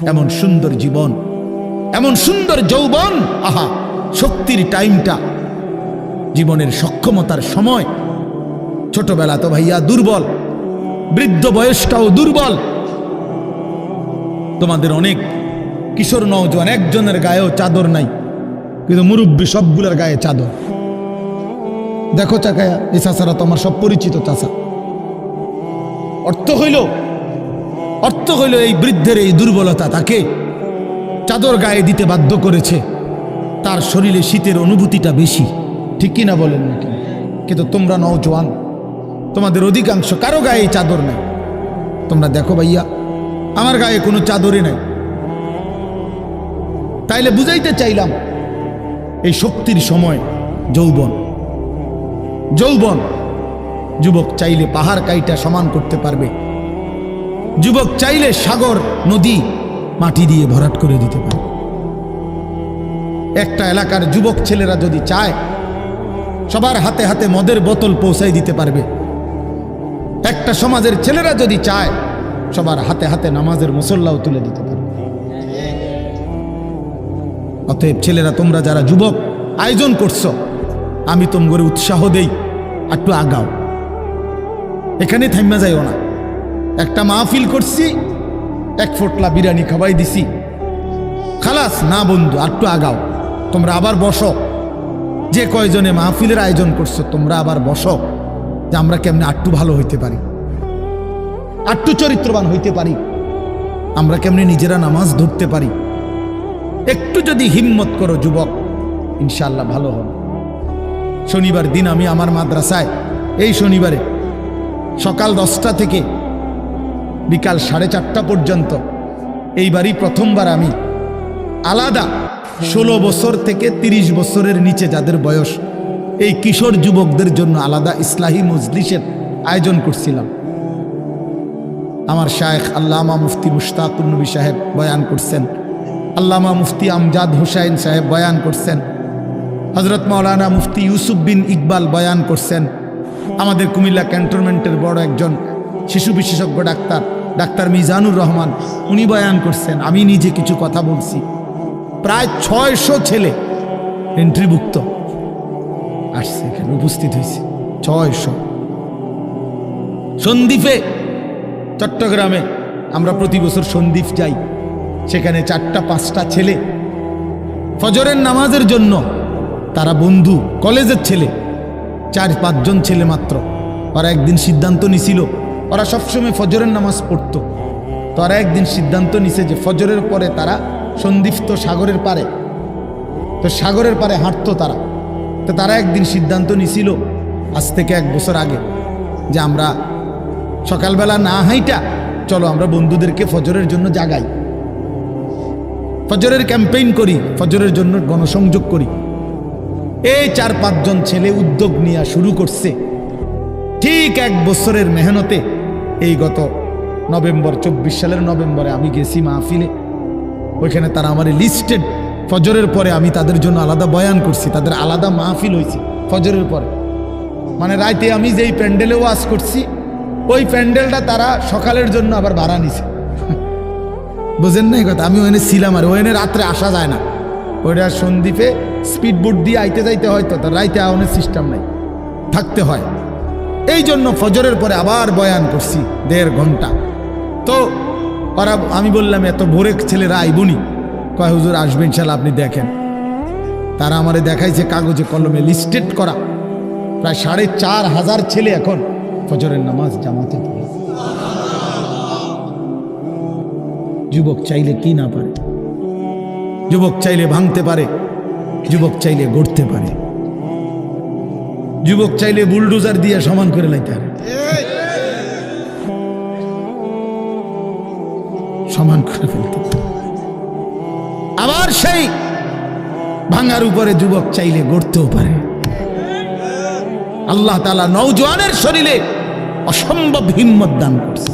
এমন সুন্দর জীবন, এমন সুন্দর যৌবন, আহা, শক্তির টাইমটা, জীবনের সক্ষমতার সময়। ছোটবেলা তো ভাইয়া দুর্বল, বৃদ্ধ বয়সটাও দুর্বল। তোমাদের অনেক কিশোর নওজোয়ান, একজনের গায়েও চাদর নাই, কিন্তু মুরব্বী সবগুলোর গায়ে চাদর। দেখো চাকায়া, এই চাষারা তোমার সব পরিচিত চাষা অর্থ হইল অর্থ হইল এই বৃদ্ধের এই দুর্বলতা তাকে চাদর গায়ে দিতে বাধ্য করেছে। তার শরীরে শীতের অনুভূতিটা বেশি। ঠিক কিনা বলেন নাকি? কিন্তু তোমরা নওজোয়ান তোমাদের অধিকাংশ কারও গায়ে এই চাদর নেই। তোমরা দেখো ভাইয়া, আমার গায়ে কোনো চাদরই নাই। তাইলে বুঝাইতে চাইলাম, এই শক্তির সময় যৌবন। যৌবন, যুবক চাইলে পাহাড় কাইটা সমান করতে পারবে। যুবক চাইলে সাগর, নদী, মাটি দিয়ে ভরাট করে দিতে পারে। একটা এলাকার যুবক ছেলেরা যদি চায়, সবার হাতে হাতে মদের বোতল পৌঁছাই দিতে পারবে। একটা সমাজের ছেলেরা যদি চায়, সবার হাতে হাতে নামাজের মুসল্লাও তুলে দিতে পারবে। অতএব ছেলেরা, তোমরা যারা যুবক, আয়োজন করছ, আমি তোমার উৎসাহ দেই, একটু আগাও। এখানে থাইমা যাইও না। একটা মাহফিল করছি, এক ফোটলা বিরিয়ানি খাওয়াই দিছি। খালাস, না বন্ধু একটু আগাও। তোমরা আবার বসো। যে কয়জনে মাহফিলের আয়োজন করছ, তোমরা আবার বসো, যে আমরা কেমনে আটটু ভালো হইতে পারি। আটটু চরিত্রবান হইতে পারি। আমরা কেমনে নিজেরা নামাজ ধরতে পারি। একটু যদি হিম্মত করো যুবক ইনশাল্লাহ ভালো হবে। শনিবার দিন আমি আমার মাদ্রাসায়, এই শনিবারে সকাল দশটা থেকে বিকাল সাড়ে চারটা পর্যন্ত। এইবারই প্রথমবার আমি। আলাদা, ষোলো বছর থেকে ৩০ বছরের নিচে যাদের বয়স, এই কিশোর যুবকদের জন্য আলাদা ইসলাহী মজলিসের আয়োজন করছিলাম। আমার শায়েখ আল্লামা মুফতি মুশতাকুর নবী সাহেব বয়ান করছেন। আল্লামা মুফতি আমজাদ হুসাইন সাহেব বয়ান করছেন। হজরত মাওলানা মুফতি ইউসুফ বিন ইকবাল বয়ান করছেন। আমাদের কুমিল্লা ক্যান্টনমেন্টের বড় একজন শিশু বিশেষজ্ঞ ডাক্তার ডাক্তার মিজানুর রহমান, উনি বয়ান করছেন, আমি নিজে কিছু কথা বলছি। প্রায় ছয়শো ছেলে এন্ট্রিভুক্ত আসছে এখানে, উপস্থিত হয়েছে। ছয়শো। সন্দ্বীপে, চট্টগ্রামে আমরা প্রতি বছর সন্দ্বীপ যাই। সেখানে চারটা, পাঁচটা ছেলে। ফজরের নামাজের জন্য তারা বন্ধু, কলেজের ছেলে, চার, পাঁচজন ছেলে মাত্র। ওরা একদিন সিদ্ধান্ত নিছিল ওরা সবসময় ফজরের নামাজ পড়তো। তো ওরা একদিন সিদ্ধান্ত নিছে যে ফজরের পরে তারা সন্দিপ্ত সাগরের পারে। তো সাগরের পারে হাঁটতো তারা। তো তারা একদিন সিদ্ধান্ত নিছিল, আজ থেকে এক বছর আগে, যে আমরা সকালবেলা না হাইটা, চলো আমরা বন্ধুদেরকে ফজরের জন্য জাগাই। ফজরের ক্যাম্পেইন করি, ফজরের জন্য গণসংযোগ করি। এই চার পাঁচজন ছেলে উদ্যোগ নেওয়া শুরু করছে। ঠিক এক বছরের মেহনতে এই গত নভেম্বর, চব্বিশ সালের নভেম্বরে আমি গেছি মাহফিলে। ওইখানে তারা আমার লিস্টেড ফজরের পরে আমি তাদের জন্য আলাদা বয়ান করছি, তাদের আলাদা মাহফিল হয়েছে ফজরের পরে। মানে রাইতে আমি যেই প্যান্ডেলে ওয়াজ করছি, ওই প্যান্ডেলটা তারা সকালের জন্য আবার ভাড়া নিছে। বুঝেন না এই কথা? আমি ওখানে ছিলাম আর ওখানে রাত্রে আসা যায় না। ওইটা সন্দ্বীপে স্পিড বোট দিয়ে আইতে যাইতে হয় তো তার রাইতে আওয়ানোর সিস্টেম নাই। থাকতে হয়। এই জন্য ফজরের পরে আবার বয়ান করছি, দেড় ঘণ্টা। তো ওরা, আমি বললাম, এত ভোরে ছেলেরা আইবনি কয়, হুজুর আসবেন ইনশাল্লাহ আপনি দেখেন। তারা আমারে দেখাইছে কাগজে, কলমে লিস্টেড করা। প্রায় সাড়ে চার হাজার ছেলে এখন ফজরের নামাজ জামাতে যুবক চাইলে কি না পারে? যুবক চাইলে ভাঙতে পারে, যুবক চাইলে গড়তে পারে। যুবক চাইলে বুলডোজার দিয়ে সমান করে লাইতে সমান করে ফেলতে আবার সেই ভাঙার উপরে যুবক চাইলে গড়তেও পারে। আল্লাহ তালা নৌজওয়ানের শরীরে অসম্ভব হিম্মত দান করছে।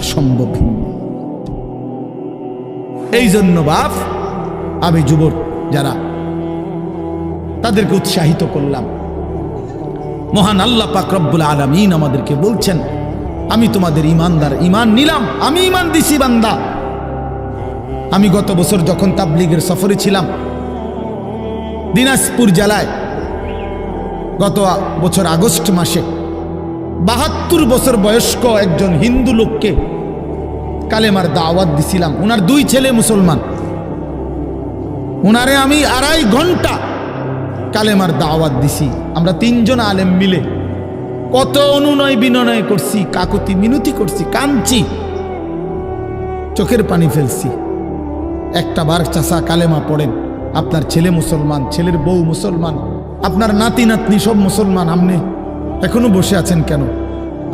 অসম্ভব এই জন্য বাপ, আমি যুবক যারা, তাদেরকে উৎসাহিত করলাম। মহান আল্লাহ পাক রব্বুল আলমিন আমাদেরকে বলছেন, আমি তোমাদের ইমানদার ইমান নিলাম, আমি ইমান দিছি বান্দা। আমি গত বছর যখন তাবলিগের সফরে ছিলাম, দিনাজপুর জেলায়, গত বছর আগস্ট মাসে, বাহাত্তর বছর বয়স্ক একজন হিন্দু লোককে কালেমার দাওয়াত দিছিলাম। ওনার দুই ছেলে মুসলমান। ওনারে আমি আড়াই ঘণ্টা কালেমার দাওয়াত দিছি। আমরা তিনজন আলেম মিলে। কত অনুনয় বিনয় করছি, কাকুতি মিনতি করছি, কাঁদছি। চোখের পানি ফেলছি। একটা বার চাষা কালেমা পড়েন, আপনার ছেলে মুসলমান, ছেলের বউ মুসলমান, আপনার নাতি নাতনি সব মুসলমান আপনি এখনও বসে আছেন কেন?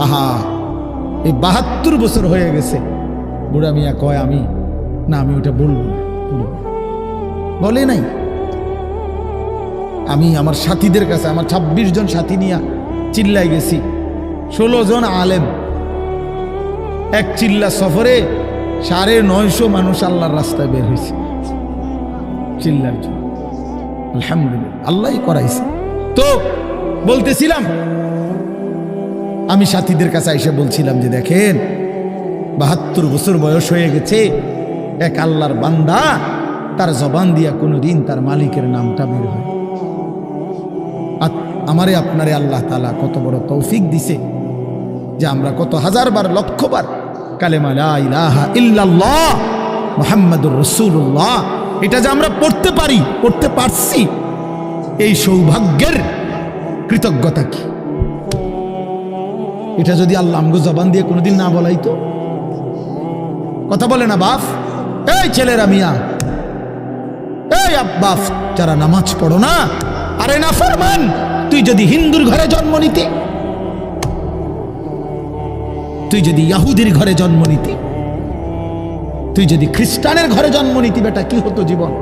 আহা, এই বাহাত্তর বছর হয়ে গেছে। বুড়া মিয়া কয়, আমি, না, আমি ওটা বলব। বলে নাই। আমি আমার সাথীদের কাছে, আমার ২৬ জন সাথী নিয়ে চিল্লাই গেছি। ষোলো জন আলেম। এক চিল্লা সফরে সাড়ে নয়শো মানুষ আল্লাহর রাস্তায় বের হয়েছে। চিল্লার জন্য আলহামদুলিল্লাহ আল্লাহ করাইছে। তো বলতেছিলাম, আমি সাথীদের কাছে এসে বলছিলাম যে দেখেন, বাহাত্তর বছর বয়স হয়ে গেছে, এক আল্লাহর বান্দা তার জবান দিয়া কোনো দিন তার মালিকের নামটা বের হয়। আমারে আপনারে আল্লাহ তালা কত বড় তৌফিক দিছে যে আমরা কত হাজার বার, লক্ষ বার কালেমা রাসূলুল্লাহ, এটা যে আমরা পড়তে পারি, পড়তে পারছি, এই সৌভাগ্যের কৃতজ্ঞতা কি? এটা যদি আল্লাহ আমগো জবান দিয়ে কোনোদিন না বলাই তো কথা বলে না বাপ। এই ছেলেরা মিয়া। এই আব্বাস, যারা নামাজ পড়ো না, আরে না ফরমান। তুই যদি হিন্দুর ঘরে জন্ম নিতে, তুই যদি ইয়াহুদির ঘরে জন্ম নিতি, তুই যদি খ্রিস্টানের ঘরে জন্ম নিতি বেটা, কি হতো জীবন?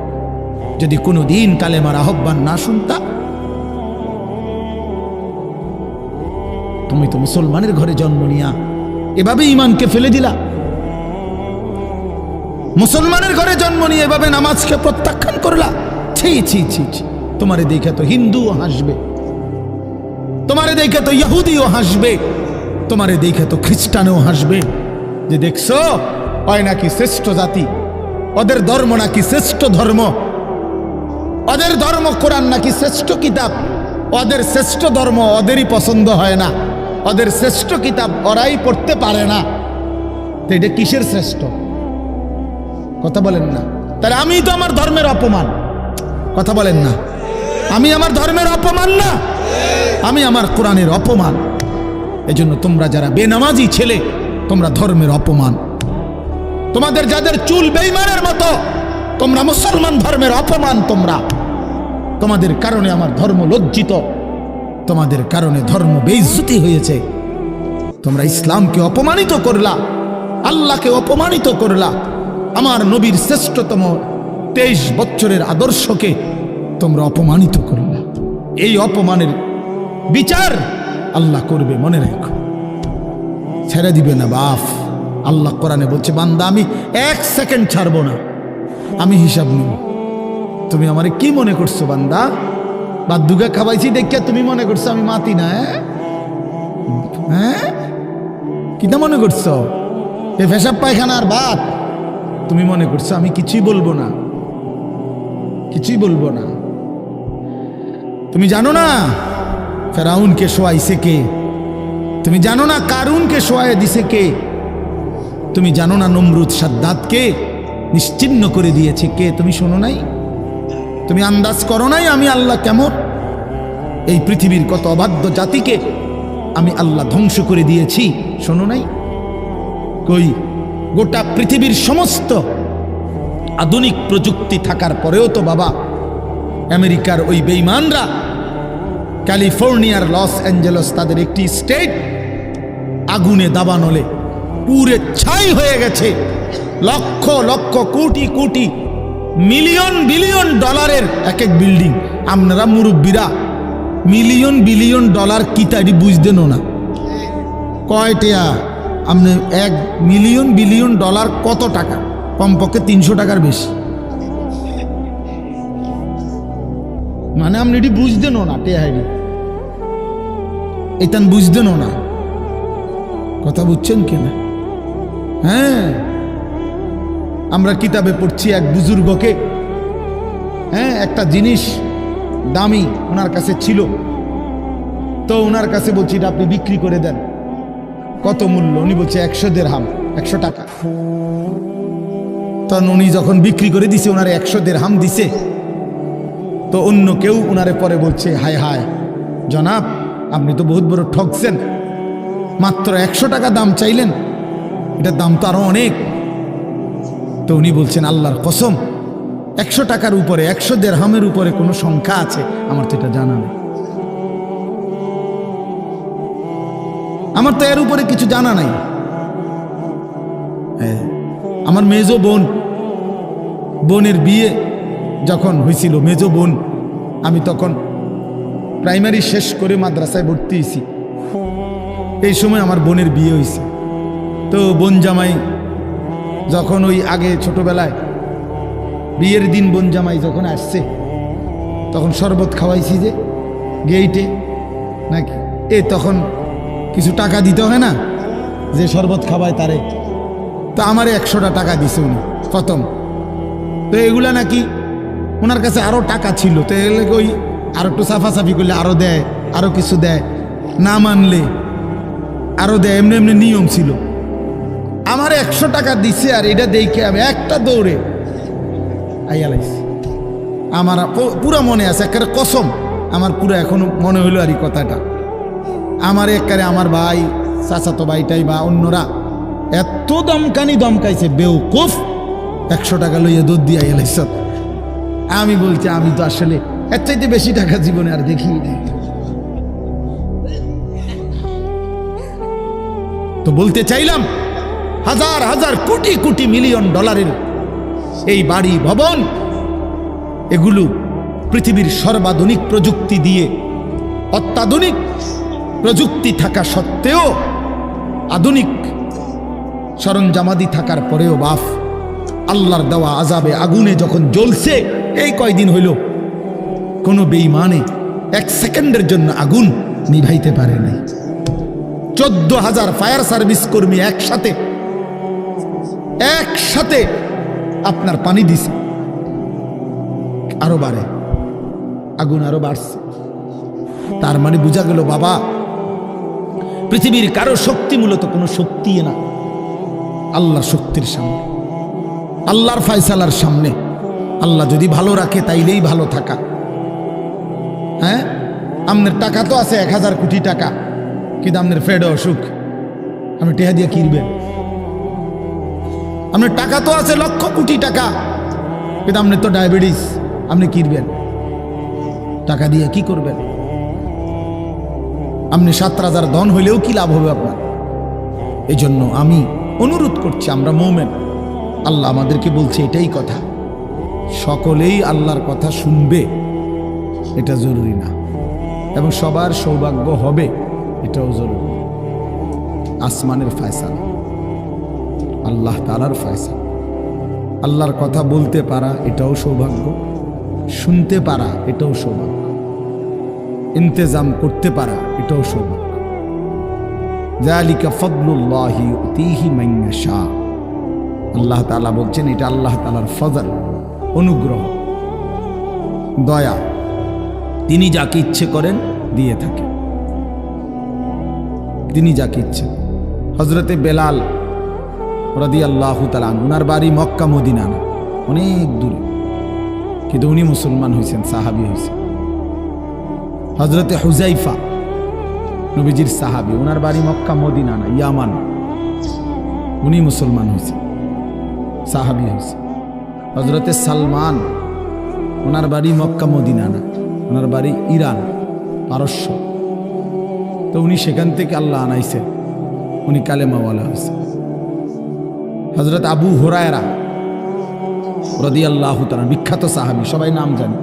যদি কোনো দিন কালেমার আহ্বান না শুনতা, তুমি তো মুসলমানের ঘরে জন্ম নিয়া এভাবে ইমানকে ফেলে দিলা। মুসলমানের ঘরে জন্ম নিয়ে এভাবে নামাজকে প্রত্যাখ্যান করলা। ছি ছি ছি ছি, তোমারে দেখে তো হিন্দুও হাসবে। তোমারে দেখে তো ইহুদিও হাসবে, তোমারে দেখে তো খ্রিস্টানও হাসবে। যে দেখছ হয় নাকি শ্রেষ্ঠ জাতি, ওদের ধর্ম নাকি শ্রেষ্ঠ ধর্ম, ওদের ধর্ম কোরআন নাকি শ্রেষ্ঠ কিতাব, ওদের শ্রেষ্ঠ ধর্ম ওদেরই পছন্দ হয় না, ওদের শ্রেষ্ঠ কিতাব ওরাই পড়তে পারে না। তো এটা কিসের শ্রেষ্ঠ? কথা বলেন না। তাহলে আমি তো আমার ধর্মের অপমান। কথা বলেন না। আমি আমার ধর্মের অপমান না। আমি আমার কোরআনের অপমান। এজন্য তোমরা যারা বেনামাজি ছেলে, তোমরা ধর্মের অপমান। তোমাদের যাদের চুল বেইমানের মতো, তোমরা মুসলমান ধর্মের অপমান তোমরা। তোমাদের কারণে আমার ধর্ম লজ্জিত, তোমাদের কারণে ধর্ম বেইজ্জতি হয়েছে। তোমরা ইসলামকে অপমানিত করলা, আল্লাহকে অপমানিত করলা। আমার নবীর শ্রেষ্ঠতম তেইশ বছরের আদর্শকে তোমরা অপমানিত করলা। এই অপমানের বিচার আল্লাহ করবে, মনে রাখো। ছেড়ে দিবে না বাপ আল্লাহ কোরআনে বলছে, বান্দা, আমি এক সেকেন্ড ছাড়বো না। আমি হিসাব নিব। তুমি আমারে কি মনে করছ, বান্দা? বা দুগা খাবাইছি দেখে তুমি মনে করছ আমি মাতি না হ্যাঁ? হ্যাঁ? কিতা মনে করছ? এ পেশাব পায়খানার ভাত তুমি মনে করছ, আমি কিছুই বলব না। কিছুই বলব না। তুমি জানো না? ফেরাউনকে শোয়াইছে কে? তুমি জানো না কারুনকে শোয়াই দিছে কে? তুমি জানো না নমরুদ সাদ্দাতকে নিশ্চিন্ন করে দিয়েছে কে? তুমি শোনো নাই? তুমি আন্দাজ করো নাই আমি আল্লাহ কেমন? এই পৃথিবীর কত অবাধ্য জাতিকে আমি আল্লাহ ধ্বংস করে দিয়েছি, শোনো নাই? কই, গোটা পৃথিবীর সমস্ত আধুনিক প্রযুক্তি থাকার পরেও তো বাবা, আমেরিকার ওই বেইমানরা ক্যালিফোর্নিয়ার লস অ্যাঞ্জেলস তাদের একটি স্টেট। আগুনে দাবানলে পুরে ছাই হয়ে গেছে। লক্ষ লক্ষ, কোটি কোটি, মিলিয়ন, বিলিয়ন ডলারের এক এক বিল্ডিং। আপনারা মুরব্বীরা, মিলিয়ন, বিলিয়ন ডলার কি তাই বুঝতেন না কয়টিয়া আপনি এক মিলিয়ন, বিলিয়ন ডলার কত টাকা? কমপক্ষে তিনশো টাকার বেশি। মানে আপনি এটি বুঝতেন না টেহাইডি এটান বুঝতেন না কথা বুঝছেন কিনা? হ্যাঁ। আমরা কিতাবে পড়ছি এক বুজুর্গকে। হ্যাঁ একটা জিনিস দামি ওনার কাছে ছিল। তো ওনার কাছে বলছি, এটা আপনি বিক্রি করে দেন। কত মূল্য? উনি বলছে, একশো দেড় হাম একশো টাকা। তখন উনি যখন বিক্রি করে দিছে, ওনার একশো দেড় হাম দিছে। তো অন্য কেউ ওনারে পরে বলছে হায় হায় জনাব আপনি তো বহুত বড় ঠকছেন মাত্র একশো টাকা দাম চাইলেন এটার দাম তো আরও অনেক। তো উনি বলছেন আল্লাহর কসম একশো টাকার উপরে একশো দেড়হামের উপরে কোনো সংখ্যা আছে? আমার তো এটা জানা নেই। আমার তো এর উপরে কিছু জানা নাই। হ্যাঁ, আমার মেজো বোন বোনের বিয়ে যখন হয়েছিল মেজো বোন, আমি তখন প্রাইমারি শেষ করে মাদ্রাসায় ভর্তি হয়েছি এই সময় আমার বোনের বিয়ে হয়েছে তো বোন জামাই, যখন ওই আগে ছোটবেলায় বিয়ের দিন বোন জামাই যখন আসছে, তখন শরবত খাওয়াইছি যে গেইটে নাকি? এ তখন কিছু টাকা দিতে হয় না, যে শরবত খাওয়ায় তারে। তো আমারে একশোটা টাকা দিছে উনি, প্রথম। তো এগুলা নাকি ওনার কাছে আরও টাকা ছিল, তো এগুলো ওই আরও একটু সাফাসাফি করলে আরও দেয় আরও কিছু দেয়। না মানলে আরও দেয়, এমনি এমনি নিয়ম ছিল। আমার একশো টাকা দিছে আর এটা দেখে আমি একটা দৌড়ে আইয়ালাইছি আমার পুরা মনে আছে, একেবারে কসম। আমার পুরো এখনও মনে হইল আর এই কথাটা। আমার একারে আমার ভাই, চাচাতো ভাইটাই বা অন্যরা এত দমকানি দমকাইছে, বেউকুফ। একশো টাকা লইয়া দুধ দিয়া এলাইছ আমি বলছি, আমি তো আসলে এর চাইতে বেশি টাকা জীবনে আর দেখি তো বলতে চাইলাম, হাজার হাজার কোটি কোটি মিলিয়ন ডলারের এই বাড়ি, ভবন, এগুলো পৃথিবীর সর্বাধুনিক প্রযুক্তি দিয়ে অত্যাধুনিক প্রযুক্তি থাকা সত্ত্বেও আধুনিক সরঞ্জামাদি থাকার পরেও বাফ, আল্লাহর দেওয়া আজাবে আগুনে যখন জ্বলছে এই কয়দিন হইল, কোনো বেইমানে এক সেকেন্ডের জন্য আগুন নিভাইতে পারে নাই। চোদ্দ হাজার ফায়ার সার্ভিস কর্মী একসাথে একসাথে আপনার পানি দিছে। আরও বাড়ে, আগুন আরও বাড়ছে। তার মানে বোঝা গেল, বাবা, পৃথিবীর কারও শক্তি মূলত কোনো শক্তি না, আল্লাহর শক্তির সামনে, আল্লাহর ফায়সালার সামনে। আল্লাহ যদি ভালো রাখে, তাইলেই ভালো থাকা। হ্যাঁ? আপনার টাকা তো আছে, এক হাজার কোটি টাকা। কিন্তু আপনার ফেড অসুখ। আপনি টেহা দিয়ে কিনবেন আপনার টাকা তো আছে, লক্ষ কোটি টাকা। কিন্তু আপনি তো ডায়াবেটিস আপনি কিনবেন। টাকা দিয়ে কি করবেন? আপনি সাত হাজার ধন হইলেও কি লাভ হবে আপনার? এই জন্য আমি অনুরোধ করছি, আমরা মৌমেন। আল্লাহ আমাদেরকে বলছে, এটাই কথা। সকলেই আল্লাহর কথা শুনবে, এটা জরুরি না। এবং সবার সৌভাগ্য হবে, এটাও জরুরি। আসমানের ফয়সালা, আল্লাহ তালার ফয়সালা। আল্লাহর কথা বলতে পারা, এটাও সৌভাগ্য। শুনতে পারা, এটাও সৌভাগ্য। ইন্তেজাম করতে পারা, এটাও সৌভাগ্য। জালিকা ফদলুল্লাহি ইউতিহি মান ইয়াশা। আল্লাহ তাআলা বলছেন, এটা আল্লাহ তালার ফজল। অনুগ্রহ। দয়া। তিনি যাকে ইচ্ছে করেন দিয়ে থাকেন। তিনি যাকে ইচ্ছে হজরতে বেলাল রদি আল্লাহ তালান ওনার বাড়ি মক্কা, মদিনা অনেক দূরে। কিন্তু উনি মুসলমান হয়েছেন সাহাবি হয়েছেন হজরতে হুজাইফা নবীজির সাহাবি ওনার বাড়ি মক্কা, মদিনা না, ইয়ামান। উনি মুসলমান হয়েছে সাহাবি হয়েছে হজরতে সালমান, ওনার বাড়ি মক্কা মদিনা না, ওনার বাড়ি ইরান, পারস্য। তো উনি সেখান থেকে আল্লাহ আনাইছে উনি কালেমাওয়ালা হয়েছে হজরত আবু হোরায়রা রদি আল্লাহ তারা বিখ্যাত সাহাবি, সবাই নাম জানে।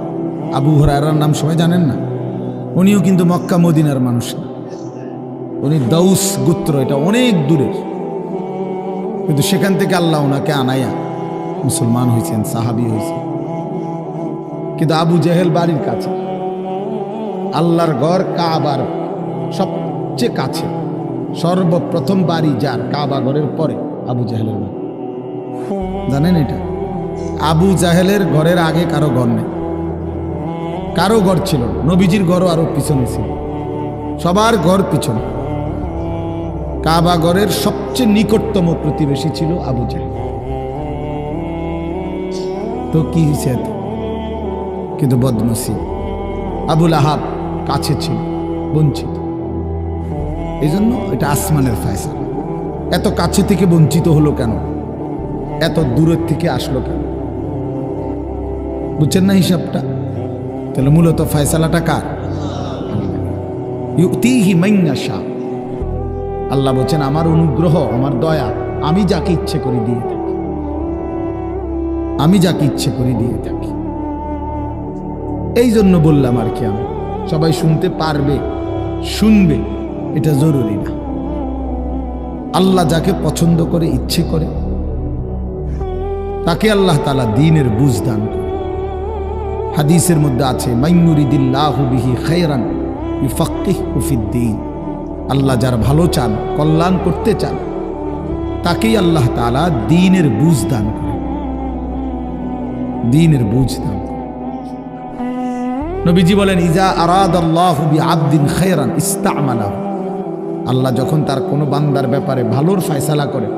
আবু হোরায়রার নাম সবাই জানেন না? উনিও কিন্তু মক্কা মদিনার মানুষ উনি দৌস গুত্র, এটা অনেক দূরের। কিন্তু সেখান থেকে আল্লাহ ওনাকে আনাইয়া মুসলমান হয়েছেন, সাহাবি হয়েছেন। কিন্তু আবু জেহেল বাড়ির কাছে, আল্লাহর ঘর কাবার সবচেয়ে কাছে, সর্বপ্রথম বাড়ি যার কাবা ঘরের পরে আবু জেহেলের বাড়ি। জানেন এটা? আবু জাহেলের ঘরের আগে কারও ঘর নেই। কারও ঘর ছিল নবীজির ঘরও আরও পিছনে ছিল। সবার ঘর পিছনে। কাবা ঘরের সবচেয়ে নিকটতম প্রতিবেশী ছিল আবু জাহেল। তো কি হয়েছে এত? কিন্তু বদনসিব আবুল আহাব কাছে ছিল, বঞ্চিত। এই জন্য এটা আসমানের ফায়সা এত কাছে থেকে বঞ্চিত হলো কেন? এত দূরের থেকে আসলো কেন? বুঝছেন না হিসাবটা? তাহলে মূলত ফয়সালাটা কার? আল্লাহ বলছেন, আমার অনুগ্রহ, আমার দয়া, আমি যাকে ইচ্ছে করে দিয়ে আমি যাকে ইচ্ছে করে দিয়ে থাকি। এই জন্য বললাম আর কি আমি, সবাই শুনতে পারবে, শুনবে, এটা জরুরি না। আল্লাহ যাকে পছন্দ করে, ইচ্ছে করে, তাকে আল্লাহ তালা দিনের বুঝ দান করে। হাদিসের মধ্যে আছে আল্লাহ যার ভালো চান, কল্যাণ করতে চান, তাকেই আল্লাহ তাআলা দিনের বুঝ দান করে। দিনের বুঝ দান নবীজি বলেন, ইজা আরাদ আল্লাহ আব্দিন আল্লাহ যখন তার কোনো বান্দার ব্যাপারে ভালোর ফয়সালা করে,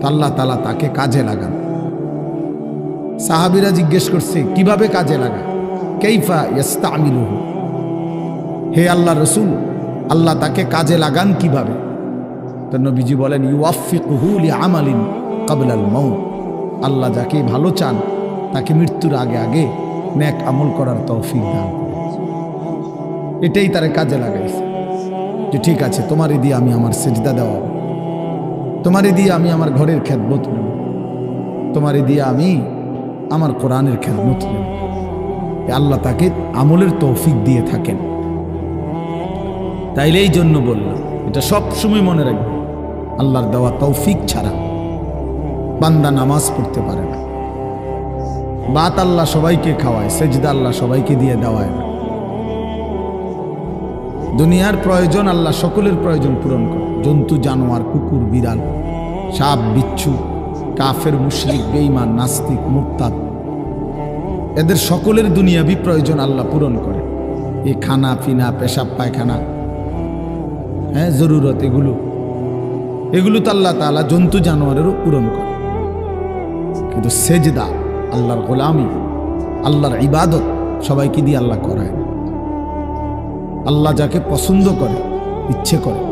তো আল্লাহ তাআলা তাকে কাজে লাগান। সাহাবিরা জিজ্ঞেস করছে, কীভাবে কাজে লাগা কেইফা ইয়াস্তামিলুহু? হে আল্লাহ রসুল, আল্লাহ তাকে কাজে লাগান কীভাবে? তো নবীজি বলেন ইউআফিকুহু লি আমালিন কাবলাল মৌ আল্লাহ যাকে ভালো চান তাকে মৃত্যুর আগে আগে নেক আমল করার তৌফিক দান। এটাই তারে কাজে লাগাইছে। যে ঠিক আছে, তোমার দিয়ে আমি আমার সেজদা দেওয়া তোমার দিয়ে আমি আমার ঘরের খেদমত নেব। তোমার দিয়ে আমি আমার কোরআনের খেদমত নেব। আল্লাহ তাকে আমলের তৌফিক দিয়ে থাকেন। তাইলে এই জন্য বললাম, এটা সব সময় মনে রাখবে আল্লাহর দেওয়া তৌফিক ছাড়া বান্দা নামাজ পড়তে পারে না। বাত আল্লাহ সবাইকে খাওয়ায়, সেজদা আল্লাহ সবাইকে দিয়ে দেওয়ায়। না দুনিয়ার প্রয়োজন আল্লাহ সকলের প্রয়োজন পূরণ করে। জন্তু, জানোয়ার, কুকুর, বিড়াল, সাপ, বিচ্ছু, কাফের, মুশরিক, বেঈমান, নাস্তিক মুক্তাদ এদের সকলের দুনিয়াবি প্রয়োজন আল্লাহ পূরণ করে। এই খানা, পিনা, পেশাব, পায়খানা হ্যাঁ জরুরত এগুলো। এগুলো তো আল্লাহ তাআলা জন্তু, জানোয়ারেরও পূরণ করে। কিন্তু সেজদা আল্লাহর গোলামি, আল্লাহর ইবাদত সবাইকে দিয়ে আল্লাহ করায়। আল্লাহ যাকে পছন্দ করে, ইচ্ছে করে,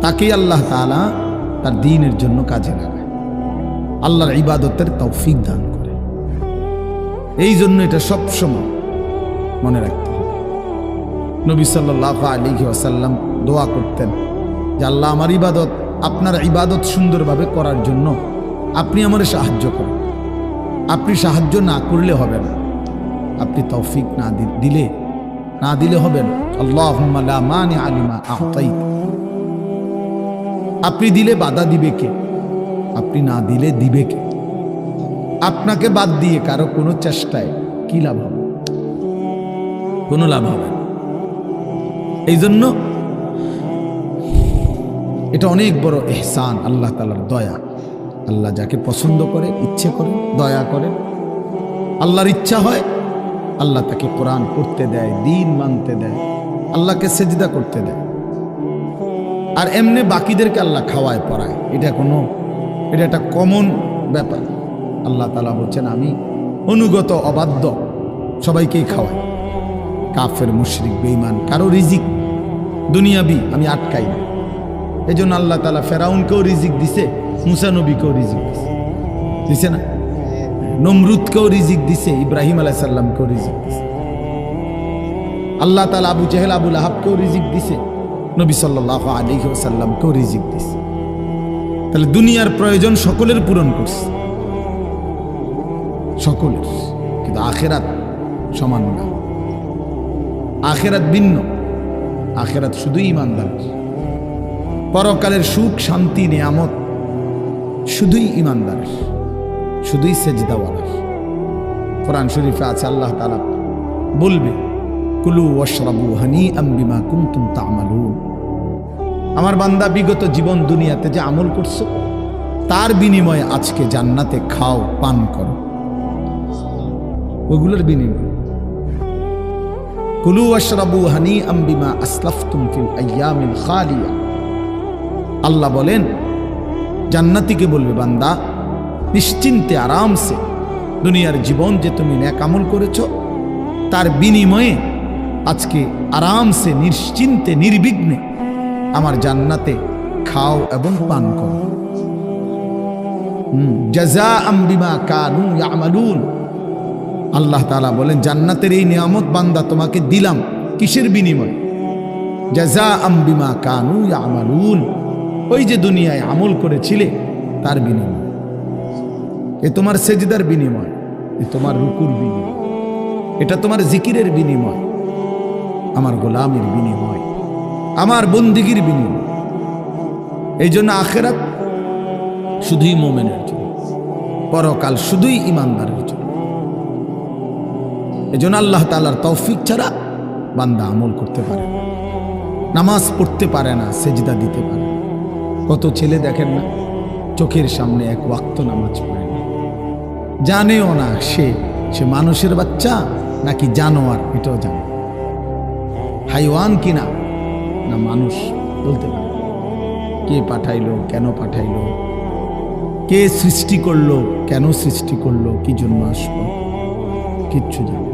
তাকেই আল্লাহ তাআলা তার দিনের জন্য কাজে লাগায়। আল্লাহর ইবাদতের তৌফিক দান করে। এই জন্য এটা সবসময় মনে রাখতে হবে। নবী সাল্লাহ আলী ওয়াসাল্লাম দোয়া করতেন যে, আল্লাহ আমার ইবাদত, আপনার ইবাদত সুন্দরভাবে করার জন্য আপনি আমার সাহায্য করেন। আপনি সাহায্য না করলে হবে না। আপনি তৌফিক না দিলে না দিলে হবে না। আল্লাহ মানে আলিমা আহতাই আপনি দিলে বাধা দিবে কে? আপনি না দিলে দিবে কে? আপনাকে বাদ দিয়ে কারও কোনো চেষ্টায় কি লাভ হবে? কোনো লাভ হবে এই জন্য এটা অনেক বড় এহসান, আল্লাহ তালার দয়া। আল্লাহ যাকে পছন্দ করে, ইচ্ছে করে, দয়া করে। আল্লাহর ইচ্ছা হয়, আল্লাহ তাকে কোরআন পড়তে দেয়, দিন মানতে দেয়, আল্লাহকে সেজিদা করতে দেয়। আর এমনি বাকিদেরকে আল্লাহ খাওয়ায় পড়ায় এটা কোনো, এটা একটা কমন ব্যাপার। আল্লাহ তালা বলছেন, আমি অনুগত, অবাধ্য, সবাইকেই খাওয়াই। কাফের, মুশরিক, বেঈমান, কারও রিজিক দুনিয়াবি, আমি আটকাই না। এই জন্য আল্লাহ তালা ফেরাউনকেও রিজিক দিছে। মুসা নবীকেও রিজিক দিছে। দিছে না? নমরুদকেও রিজিক দিছে, ইব্রাহিম আলাহ সাল্লামকেও রিজিক দিছে। আল্লাহ তালা আবু জেহেল আবুল আহাবকেও রিজিক দিছে, নবী সাল্লাহ আলী সাল্লামকেও রিজিক দিছে। তাহলে দুনিয়ার প্রয়োজন সকলের পূরণ করছে। সকলের, কিন্তু আখেরাত সমান না। আখেরাত ভিন্ন, আখেরাত শুধুই ইমানদারের পরকালের সুখ, শান্তি, নিয়ামত শুধুই ইমানদার শুধুই সেজদাওয়ালার। কোরআন শরীফে আছে, আল্লাহ তালা বলবে, কুলু ওয়াশরাবু হানি আম্বিমা কুমতুম তামালুন। আমার বান্দা, বিগত জীবন দুনিয়াতে যে আমল করছ, তার বিনিময়ে আজকে জান্নাতে খাও, পান করো। ওগুলোর বিনিময়। কুলু আশরাবু হানি আম্বিমা আসলাফতুম ফিল আইয়ামিল খালিয়া। আল্লাহ বলেন জান্নাতিকে বলবে বান্দা? নিশ্চিন্তে আরামসে দুনিয়ার জীবন যে তুমি ন্যাকামল করেছ, তার বিনিময়ে আজকে আরামসে, নিশ্চিন্তে, নির্বিঘ্নে আমার জান্নাতে খাও এবং পান করো। আম্বিমা কানু আল্লাহ তাআলা বলেন, জান্নাতের এই নিয়ামত বান্দা তোমাকে দিলাম কিসের বিনিময়? জাজা আম্বিমা কানু ইয়ামালুন। ওই যে দুনিয়ায় আমল করেছিলে, তার বিনিময়। এ তোমার সেজদার বিনিময়, এ তোমার রুকুর বিনিময়। এটা তোমার জিকিরের বিনিময়, আমার গোলামের বিনিময়, আমার বন্দিগির বিনিময়। এই জন্য আখেরাত শুধুই মোমেনের জন্য, পরকাল শুধুই ইমানদারের জন্য। এই জন্য আল্লাহ তালার তৌফিক ছাড়া বান্দা আমল করতে পারে নামাজ পড়তে পারে না, সেজদা দিতে পারে কত ছেলে দেখেন না? চোখের সামনে এক ওয়াক্ত নামাজ পড়ে না। জানেও না সে সে মানুষের বাচ্চা নাকি জানোয়ার, এটাও জানে হাইওয়ান কিনা না মানুষ বলতে পারে কে পাঠাইলো, কেন পাঠাইলো, কে সৃষ্টি করল, কেন সৃষ্টি করল, কি জন্য আসলো, কিচ্ছু জানে।